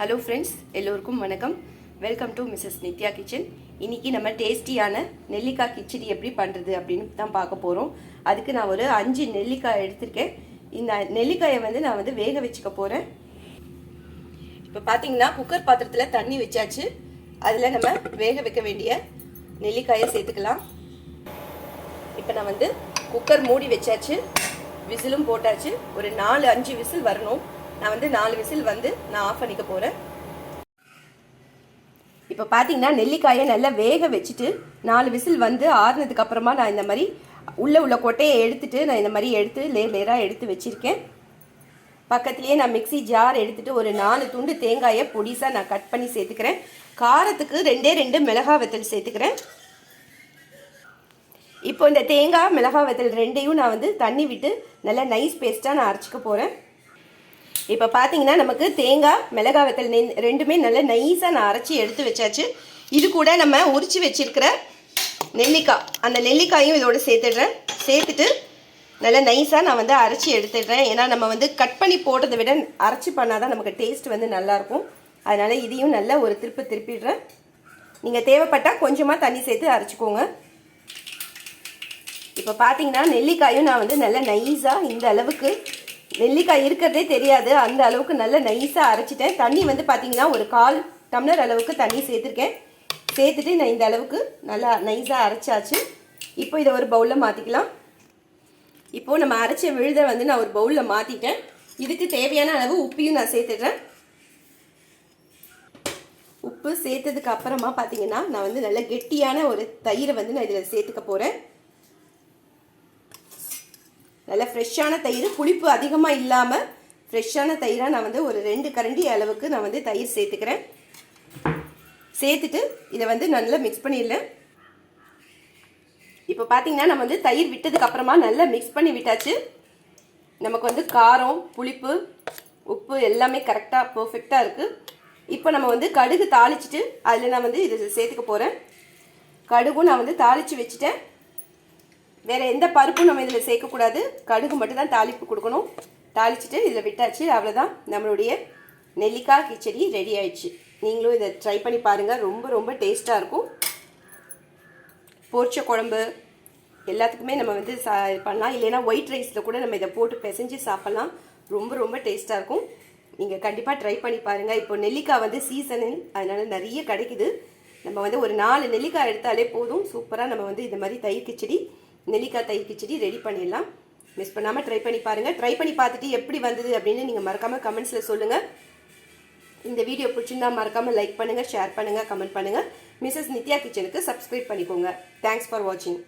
Hello friends எல்லோருக்கும் வணக்கம். Welcome to Mrs Nithya kitchen இன்னைக்கு நம்ம டேஸ்டியான நெல்லிக்காய் கிச்சடி எப்படி பண்ணுறது அப்படின்னு தான் பார்க்க போகிறோம் அதுக்கு நான் ஒரு அஞ்சு நெல்லிக்காய் எடுத்திருக்கேன். இந்த நெல்லிக்காயை வந்து நான் வந்து வேக வச்சுக்க போகிறேன் இப்போ பார்த்தீங்கன்னா குக்கர் பாத்திரத்தில் தண்ணி வச்சாச்சு. அதில் நம்ம வேக வைக்க வேண்டிய நெல்லிக்காயை சேர்த்துக்கலாம். இப்போ நான் வந்து குக்கர் மூடி வச்சாச்சு. விசிலும் போட்டாச்சு. ஒரு நாலு அஞ்சு விசில் வரணும். நான் வந்து நாலு விசில் வந்து நான் ஆஃப் பண்ணிக்க போகிறேன் இப்போ பார்த்தீங்கன்னா நெல்லிக்காயை நல்லா வேக வச்சுட்டு நாலு விசில் வந்து ஆறுனதுக்கு அப்புறமா நான் இந்த மாதிரி உள்ளே உள்ள கொட்டையை எடுத்துட்டு நான் இந்த மாதிரி எடுத்து லேர் லேராக எடுத்து வச்சுருக்கேன். பக்கத்துலேயே நான் மிக்ஸி ஜார் எடுத்துகிட்டு ஒரு நாலு துண்டு தேங்காயை பொடிசாக நான் கட் பண்ணி சேர்த்துக்கிறேன். காரத்துக்கு ரெண்டே ரெண்டு மிளகாய் வத்தல் சேர்த்துக்கிறேன். இப்போ இந்த தேங்காய் மிளகாய் வத்தல் ரெண்டையும் நான் வந்து தண்ணி விட்டு நல்லா நைஸ் பேஸ்ட்டாக நான் அரைச்சிக்க போகிறேன் இப்போ பார்த்தீங்கன்னா நமக்கு தேங்காய் மிளகா வத்தல் நெ ரெண்டுமே நல்லா நைஸாக நான் அரைச்சி எடுத்து வச்சாச்சு. இது கூட நம்ம உரிச்சு வச்சிருக்கிற நெல்லிக்காய். அந்த நெல்லிக்காயும் இதோட சேர்த்துடுறேன். சேர்த்துட்டு நல்லா நைஸாக நான் வந்து அரைச்சி எடுத்துடுறேன். ஏன்னா நம்ம வந்து கட் பண்ணி போடுறதை விட அரைச்சி பண்ணால் தான் நமக்கு டேஸ்ட் வந்து நல்லாயிருக்கும். அதனால் இதையும் நல்லா ஒரு திருப்பி திருப்பிடுறேன். நீங்கள் தேவைப்பட்டால் கொஞ்சமாக தண்ணி சேர்த்து அரைச்சிக்கோங்க. இப்போ பார்த்தீங்கன்னா நெல்லிக்காயும் நான் வந்து நல்லா நைஸாக இந்த அளவுக்கு நெல்லிக்காய் இருக்கிறதே தெரியாது. அந்த அளவுக்கு நல்லா நைஸாக அரைச்சிட்டேன். தண்ணி வந்து பார்த்தீங்கன்னா ஒரு கால் டம்ளர் அளவுக்கு தண்ணி சேர்த்துருக்கேன். சேர்த்துட்டு நான் இந்த அளவுக்கு நல்லா நைஸாக அரைச்சாச்சு. இப்போ இதை ஒரு பவுலில் மாற்றிக்கலாம் இப்போது நம்ம அரைச்ச விழுதை வந்து நான் ஒரு பவுலில் மாற்றிட்டேன் இதுக்கு தேவையான அளவு உப்பையும் நான் சேர்த்துடுறேன். உப்பு சேர்த்ததுக்கு அப்புறமா பார்த்தீங்கன்னா நான் வந்து நல்ல கெட்டியான ஒரு தயிரை வந்து நான் இதில் சேர்த்துக்க போகிறேன் நல்ல ஃப்ரெஷ்ஷான தயிர் புளிப்பு அதிகமாக இல்லாமல் ஃப்ரெஷ்ஷான தயிராக நான் வந்து ஒரு ரெண்டு கரண்டி அளவுக்கு நான் வந்து தயிர் சேர்த்துக்கிறேன். சேர்த்துட்டு இதை வந்து நல்லா மிக்ஸ் பண்ணிடலேன் இப்போ பார்த்தீங்கன்னா நம்ம வந்து தயிர் விட்டதுக்கு அப்புறமா நல்லா மிக்ஸ் பண்ணி விட்டாச்சு. நமக்கு வந்து காரம் புளிப்பு உப்பு எல்லாமே கரெக்டாக பர்ஃபெக்டாக இருக்குது இப்போ நம்ம வந்து கடுகு தாளிச்சிட்டு அதில் நான் வந்து இதை சேர்த்துக்க போகிறேன் கடுகும் நான் வந்து தாளித்து வச்சுட்டேன். வேறு எந்த பருப்பும் நம்ம இதில் சேர்க்கக்கூடாது. கடுகு மட்டும் தான் தாளிப்பு கொடுக்கணும். தாளிச்சிட்டு இதில் விட்டாச்சு. அவ்வளோதான் நம்மளுடைய நெல்லிக்காய் கிச்சடி ரெடி ஆயிடுச்சு. நீங்களும் இதை ட்ரை பண்ணி பாருங்கள் ரொம்ப ரொம்ப டேஸ்ட்டாக இருக்கும். பொரிச்ச குழம்பு எல்லாத்துக்குமே நம்ம வந்து சா பண்ணலாம். இல்லைன்னா ஒயிட் ரைஸில் கூட நம்ம இதை போட்டு பிசைஞ்சு சாப்பிட்லாம். ரொம்ப ரொம்ப டேஸ்ட்டாக இருக்கும். நீங்கள் கண்டிப்பாக ட்ரை பண்ணி பாருங்கள் இப்போ நெல்லிக்காய் வந்து சீசனு அதனால் நிறைய கிடைக்குது. நம்ம வந்து ஒரு நாலு நெல்லிக்காய் எடுத்தாலே போதும். சூப்பராக நம்ம வந்து இந்த மாதிரி தயிர் கிச்சடி நெல்லிக்காய் தயிர் கிச்சடி ரெடி பண்ணிடலாம். மிஸ் பண்ணாமல் ட்ரை பண்ணி பாருங்கள் ட்ரை பண்ணி பார்த்துட்டு எப்படி வந்தது அப்படின்னு நீங்கள் மறக்காமல் கமெண்ட்ஸில் சொல்லுங்கள் இந்த வீடியோ பிடிச்சிருந்தா மறக்காமல் லைக் பண்ணுங்கள் ஷேர் பண்ணுங்கள் கமெண்ட் பண்ணுங்கள் மிஸ்ஸஸ் நித்யா கிச்சனுக்கு சப்ஸ்கிரைப் பண்ணிக்கோங்க. தேங்க்ஸ் ஃபார் வாட்சிங்